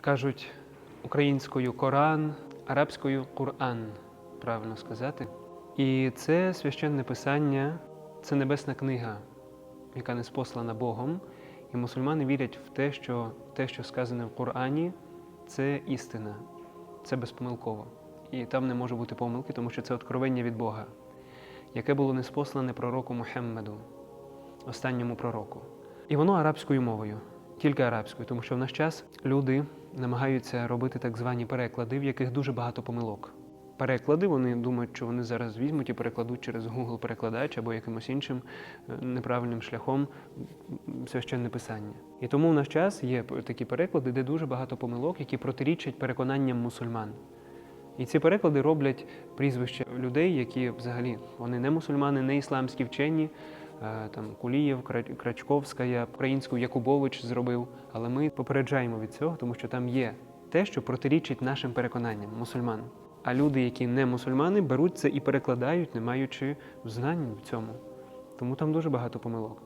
Кажуть українською Коран, арабською Кур'ан, правильно сказати. І це священне писання, це небесна книга, яка не спослана Богом. І мусульмани вірять в те, що те, що сказане в Корані, це істина, це безпомилково. І там не може бути помилки, тому що це откровення від Бога, яке було неспослане пророку Мухаммеду, останньому пророку. І воно арабською мовою, тільки арабською, тому що в наш час люди намагаються робити так звані переклади, в яких дуже багато помилок. Переклади вони думають, що вони зараз візьмуть і перекладуть через Google перекладач або якимось іншим е, неправильним шляхом священне писання. І тому в наш час є такі переклади, де дуже багато помилок, які протирічать переконанням мусульман. І ці переклади роблять прізвища людей, які взагалі вони не мусульмани, не ісламські вчені. Е, Там Кулієв, Кра- Крачковська, українську Якубович зробив. Але ми попереджаємо від цього, тому що там є те, що протирічить нашим переконанням мусульман. А люди, які не мусульмани, беруть це і перекладають, не маючи знань в цьому. Тому там дуже багато помилок.